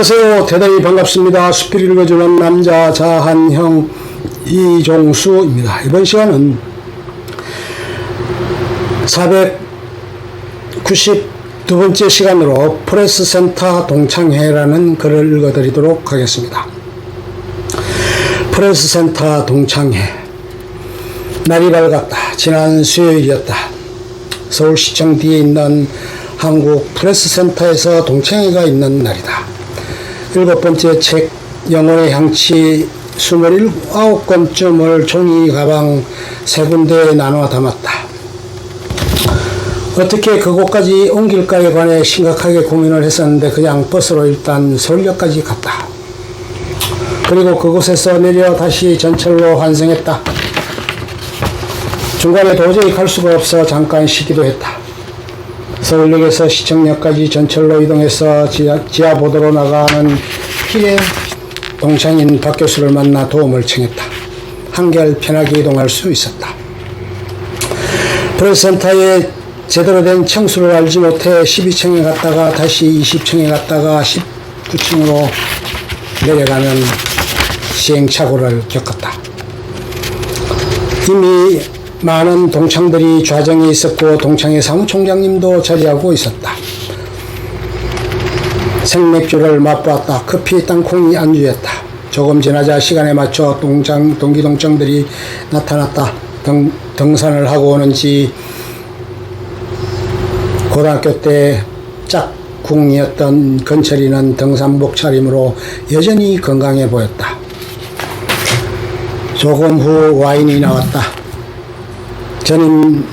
안녕하세요. 대단히 반갑습니다. 수필 읽어주는 남자 자한형 이종수입니다. 이번 시간은 492번째 시간으로 프레스 센터 동창회라는 글을 읽어드리도록 하겠습니다. 프레스 센터 동창회 날이 밝았다. 지난 수요일이었다. 서울시청 뒤에 있는 한국 프레스 센터에서 동창회가 있는 날이다. 일곱 번째 책 영혼의 향치 29권쯤을 종이 가방 세 군데에 나눠 담았다. 어떻게 그곳까지 옮길까에 관해 심각하게 고민을 했었는데 그냥 버스로 일단 서울역까지 갔다. 그리고 그곳에서 내려 다시 전철로 환승했다. 중간에 도저히 갈 수가 없어 잠깐 쉬기도 했다. 서울역에서 시청역까지 전철로 이동해서 지하, 지하보도로 나가는 길에 동창인 박 교수를 만나 도움을 청했다. 한결 편하게 이동할 수 있었다. 프레스센터에 제대로 된 청수를 알지 못해 12층에 갔다가 다시 20층에 갔다가 19층으로 내려가는 시행착오를 겪었다. 이미 많은 동창들이 좌정에 있었고 동창회 사무총장님도 자리하고 있었다. 생맥주를 맛보았다. 커피 땅콩이 안주였다. 조금 지나자 시간에 맞춰 동창, 동기 동창들이 나타났다. 등, 등산을 하고 오는지 고등학교 때 짝꿍이었던 건철이는 등산복 차림으로 여전히 건강해 보였다. 조금 후 와인이 나왔다. 전임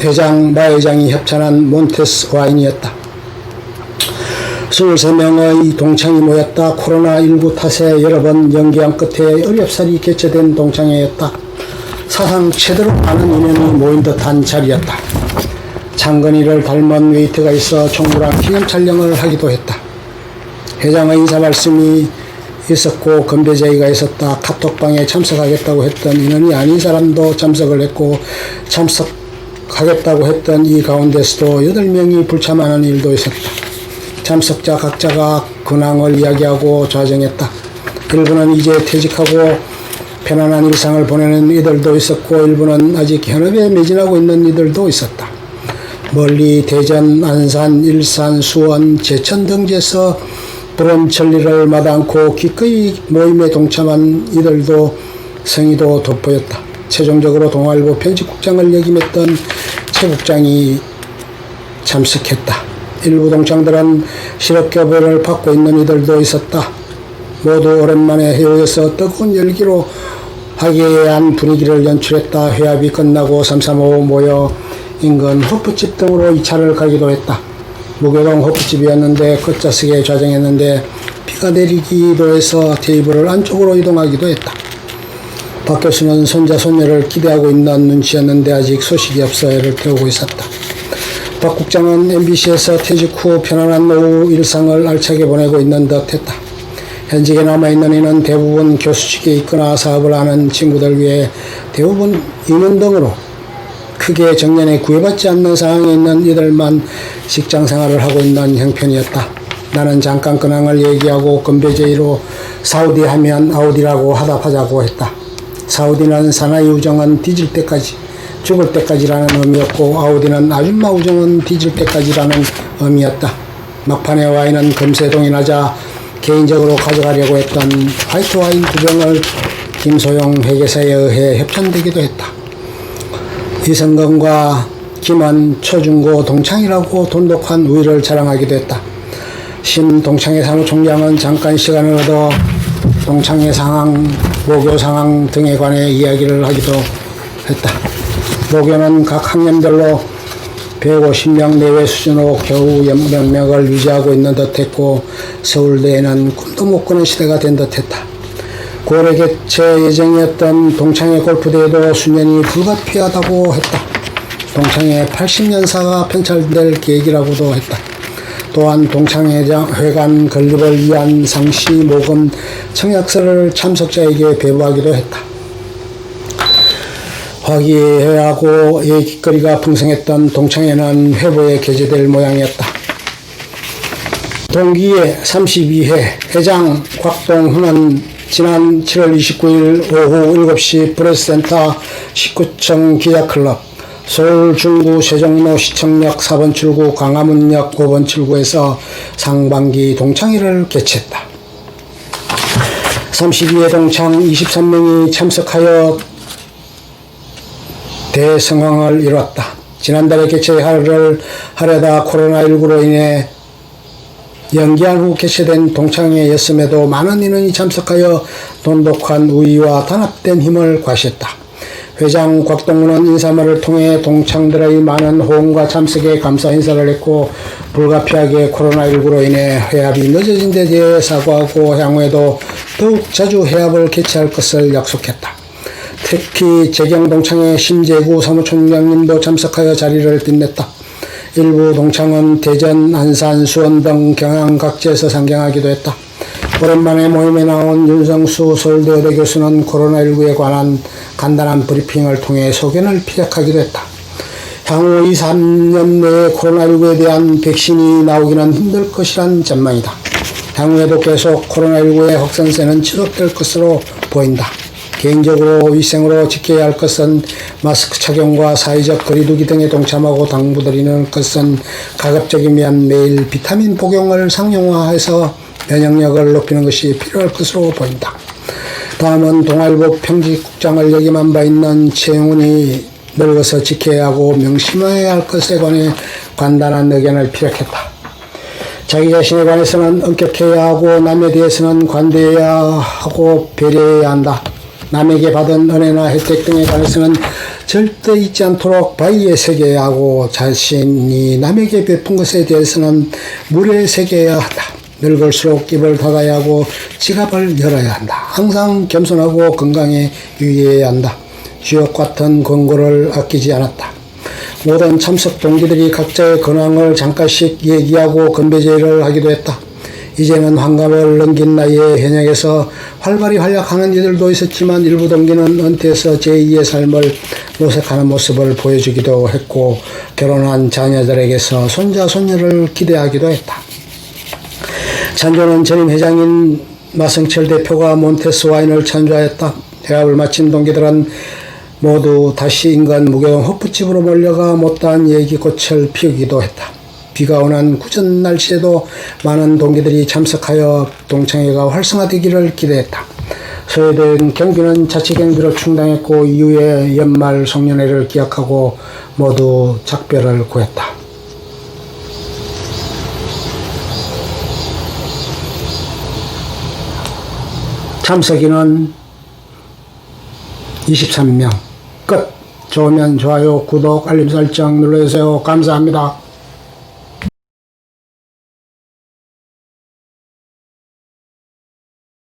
회장, 마회장이 협찬한 몬테스 와인이었다. 23명의 동창이 모였다. 코로나19 탓에 여러 번 연기한 끝에 어렵사리 개최된 동창회였다. 사상 최대로 많은 인원이 모인 듯한 자리였다. 장건희를 닮은 웨이트가 있어 총무랑 기념 촬영을 하기도 했다. 회장의 인사 말씀이 있었고 건배제의가 있었다. 카톡방에 참석하겠다고 했던 인원이 아닌 사람도 참석을 했고 참석하겠다고 했던 이 가운데서도 8명이 불참하는 일도 있었다. 참석자 각자가 근황을 이야기하고 좌정했다. 일부는 이제 퇴직하고 편안한 일상을 보내는 이들도 있었고 일부는 아직 현업에 매진하고 있는 이들도 있었다. 멀리 대전, 안산, 일산, 수원, 제천 등지에서 부름 천리를 마다않고 기꺼이 모임에 동참한 이들도 성의도 돋보였다. 최종적으로 동아일보 편집국장을 역임했던 최 국장이 참석했다. 일부 동창들은 실업교배를 받고 있는 이들도 있었다. 모두 오랜만에 해외에서 뜨거운 열기로 화기애애한 분위기를 연출했다. 회합이 끝나고 삼삼오오 모여 인근 호프집 등으로 2차를 가기도 했다. 무교동 호프집이었는데 끝자석에 좌정했는데 비가 내리기도 해서 테이블을 안쪽으로 이동하기도 했다. 박 교수는 손자 손녀를 기대하고 있는 눈치였는데 아직 소식이 없어 애를 태우고 있었다. 박 국장은 MBC에서 퇴직 후 편안한 오후 일상을 알차게 보내고 있는 듯 했다. 현직에 남아있는 이는 대부분 교수직에 있거나 사업을 하는 친구들 위해 대부분 임원 등으로 크게 정년에 구애받지 않는 상황에 있는 이들만 직장 생활을 하고 있는 형편이었다. 나는 잠깐 근황을 얘기하고 건배제의로 사우디 하면 아우디라고 하답하자고 했다. 사우디는 사나이 우정은 뒤질 때까지 죽을 때까지라는 의미였고 아우디는 아줌마 우정은 뒤질 때까지라는 의미였다. 막판에 와인은 금세동이 나자 개인적으로 가져가려고 했던 화이트 와인 두 병을 김소영 회계사에 의해 협찬되기도 했다. 이성건과 김한 초중고 동창이라고 돈독한 우위를 자랑하기도 했다. 신 동창회 사무총장은 잠깐 시간을 얻어 동창회 상황, 모교 상황 등에 관해 이야기를 하기도 했다. 모교는 각 학년별로 150명 내외 수준으로 겨우 연명을 유지하고 있는 듯 했고 서울대에는 꿈도 못 꾸는 시대가 된 듯 했다. 9월에 개최 예정이었던 동창회 골프대회도 수년이 불가피하다고 했다. 동창회 80년사가 편찬될 계획이라고도 했다. 또한 동창회관 건립을 위한 상시 모금 청약서를 참석자에게 배부하기도 했다. 화기애애하고 얘기거리가 풍성했던 동창회는 회보에 게재될 모양이었다. 동기의 32회 회장 곽동훈은 지난 7월 29일 오후 7시 프레스센터 19층 기자클럽 서울 중구 세종로 시청역 4번 출구 광화문역 5번 출구에서 상반기 동창회를 개최했다. 32회 동창 23명이 참석하여 대성황을 이뤘다. 지난달에 개최하를 하려다 코로나19로 인해 연기한 후 개최된 동창회 였음에도 많은 인원이 참석하여 돈독한 우위와 단합된 힘을 과시했다. 회장 곽동훈은 인사말을 통해 동창들의 많은 호응과 참석에 감사 인사를 했고 불가피하게 코로나19로 인해 회합이 늦어진 데 대해 사과하고 향후에도 더욱 자주 회합을 개최할 것을 약속했다. 특히 재경 동창회 심재구 사무총장님도 참석하여 자리를 빛냈다. 일부 동창은 대전, 안산, 수원 등 경향 각지에서 상경하기도 했다. 오랜만에 모임에 나온 윤성수 서울대 의대 교수는 코로나19에 관한 간단한 브리핑을 통해 소견을 피력하기도 했다. 향후 2, 3년 내에 코로나19에 대한 백신이 나오기는 힘들 것이란 전망이다. 향후에도 계속 코로나19의 확산세는 지속될 것으로 보인다. 개인적으로 위생으로 지켜야 할 것은 마스크 착용과 사회적 거리두기 등에 동참하고 당부드리는 것은 가급적이면 매일 비타민 복용을 상용화해서 면역력을 높이는 것이 필요할 것으로 보인다. 다음은 동아일보 평직국장을 역임한 바 있는 최영훈이 늙어서 지켜야 하고 명심해야 할 것에 관해 간단한 의견을 피력했다. 자기 자신에 관해서는 엄격해야 하고 남에 대해서는 관대해야 하고 배려해야 한다. 남에게 받은 은혜나 혜택 등에 관해서는 절대 잊지 않도록 바위에 새겨야 하고 자신이 남에게 베푼 것에 대해서는 물에 새겨야 한다. 늙을수록 입을 닫아야 하고 지갑을 열어야 한다. 항상 겸손하고 건강에 유의해야 한다. 주역 같은 권고를 아끼지 않았다. 모든 참석 동기들이 각자의 근황을 잠깐씩 얘기하고 건배제를 하기도 했다. 이제는 환갑을 넘긴 나이에 현역에서 활발히 활약하는 이들도 있었지만 일부 동기는 은퇴해서 제2의 삶을 모색하는 모습을 보여주기도 했고 결혼한 자녀들에게서 손자 손녀를 기대하기도 했다. 찬조는 전임 회장인 마승철 대표가 몬테스 와인을 찬조하였다. 대학을 마친 동기들은 모두 다시 인간 무게용 호프집으로 몰려가 못다한 얘기꽃을 피우기도 했다. 비가 오는 구전 날씨에도 많은 동기들이 참석하여 동창회가 활성화되기를 기대했다. 소외된 경비는 자치 경비로 충당했고 이후에 연말 송년회를 기약하고 모두 작별을 구했다. 참석인은 23명 끝. 좋으면 좋아요, 구독, 알림 설정 눌러주세요. 감사합니다.